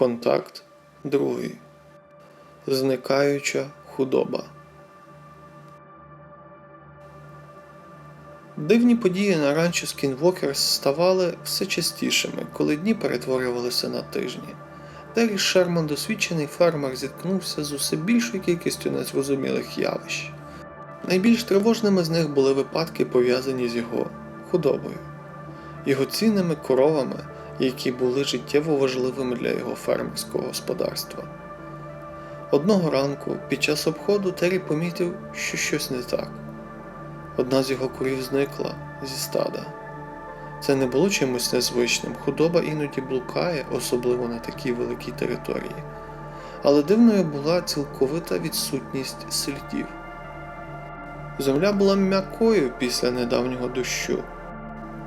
Контакт другий. Зникаюча худоба. Дивні події на ранчо Скінвокерс ставали все частішими, коли дні перетворювалися на тижні. Террі Шерман, досвідчений фермер, зіткнувся з усе більшою кількістю незрозумілих явищ. Найбільш тривожними з них були випадки, пов'язані з його худобою, його цінними коровами, які були життєво важливими для його фермерського господарства. Одного ранку під час обходу Террі помітив, що щось не так. Одна з його курів зникла зі стада. Це не було чимось незвичним, худоба іноді блукає, особливо на такій великій території. Але дивною була цілковита відсутність слідів. Земля була м'якою після недавнього дощу,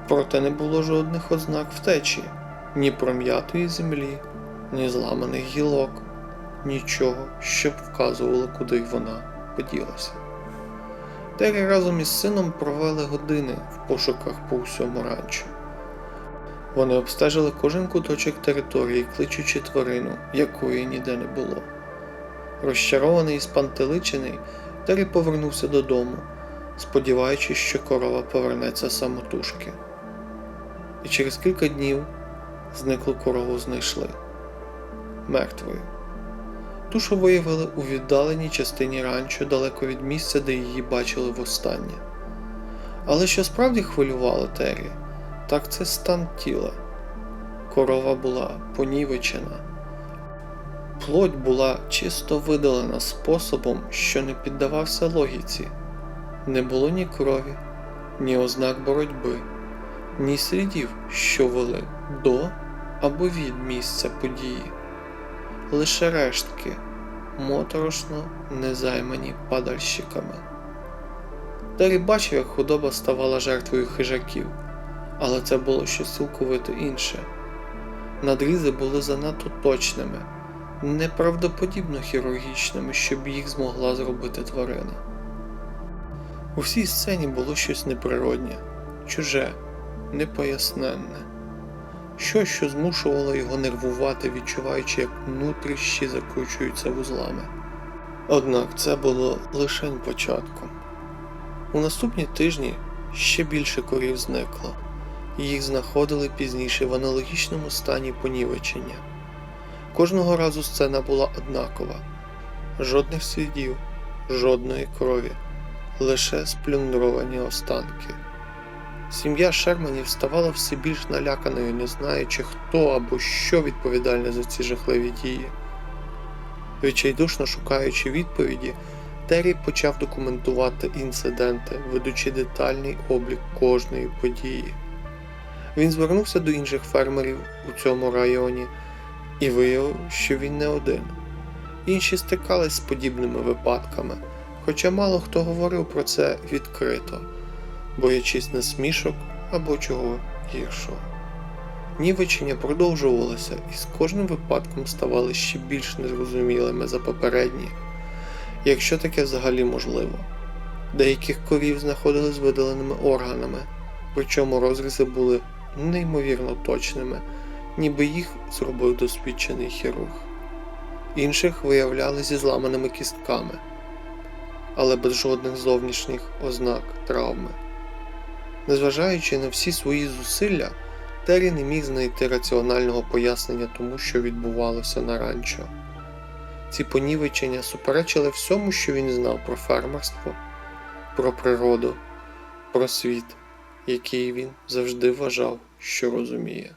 проте не було жодних ознак втечі, ні пром'ятої землі, ні зламаних гілок, нічого, що б вказувало, куди вона поділася. Террі разом із сином провели години в пошуках по всьому ранчо. Вони обстежили кожен куточок території, кличучи тварину, якої ніде не було. Розчарований і спантеличений, Террі повернувся додому, сподіваючись, що корова повернеться самотужки. І через кілька днів зниклу корову знайшли мертвою. Тушу виявили у віддаленій частині ранчо далеко від місця, де її бачили востаннє. Але що справді хвилювало Террі, так це стан тіла. Корова була понівечена. Плоть була чисто видалена способом, що не піддавався логіці. Не було ні крові, ні ознак боротьби, ні слідів, що вели до або від місця події лише рештки, моторошно незаймані падальщиками. Террі бачив, як худоба ставала жертвою хижаків, але це було щось цілковито інше. Надрізи були занадто точними, неправдоподібно хірургічними, щоб їх змогла зробити тварина. У всій сцені було щось неприроднє, чуже, непоясненне що, що змушувало його нервувати, відчуваючи, як нутрищі закручуються вузлами. Однак це було лише початком. У наступні тижні ще більше корів зникло, їх знаходили пізніше в аналогічному стані понівечення. Кожного разу сцена була однакова: жодних слідів, жодної крові, лише сплюндровані останки. Сім'я Шерманів ставала все більш наляканою, не знаючи, хто або що відповідальне за ці жахливі дії. Відчайдушно шукаючи відповіді, Террі почав документувати інциденти, ведучи детальний облік кожної події. Він звернувся до інших фермерів у цьому районі і виявив, що він не один. Інші стикались з подібними випадками, хоча мало хто говорив про це відкрито боячись насмішок або чого гіршого. Нівечення продовжувалося і з кожним випадком ставали ще більш незрозумілими за попередні, якщо таке взагалі можливо. Деяких корів знаходили з видаленими органами, причому розрізи були неймовірно точними, ніби їх зробив досвідчений хірург. Інших виявляли зі зламаними кістками, але без жодних зовнішніх ознак травми. Незважаючи на всі свої зусилля, Террі не міг знайти раціонального пояснення тому, що відбувалося на ранчо. Ці понівечення суперечили всьому, що він знав про фермерство, про природу, про світ, який він завжди вважав, що розуміє.